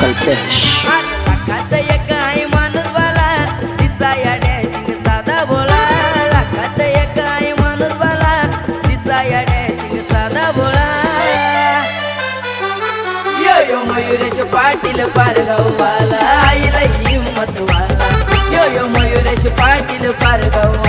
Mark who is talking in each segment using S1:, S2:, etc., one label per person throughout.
S1: गणेश
S2: लाखात एक आहे माणूस बाला तिचा या डॅशिंग साधा बोला लाखात एक आहे माणूस बाला तिचा या डॅशिंग साधा बोला यो यो मयुरेश पाटील पारगाववाला आईला हिंमत वाला यो यो मयुरेश पाटील पारगाववाला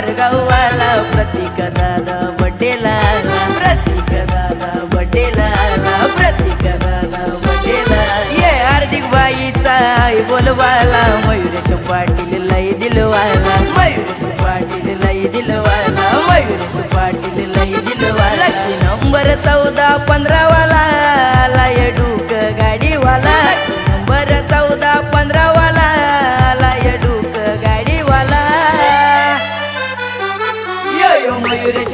S2: पाटील पारगाववाला प्रतीक दादा बटेला प्रतीक दादा बटेला प्रतीक दादा बटेला ये हार्दिक बाईचा आई बोलवाला मयुरेश पाटील लई दिलवाला. मयुरेश पाटील लई दिलवाला मयुरेश पाटील लई दिलवाला. नंबर चौदा पंधरा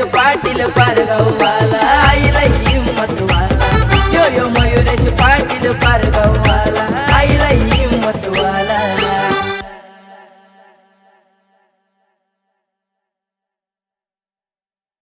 S2: पाटील पारगाव.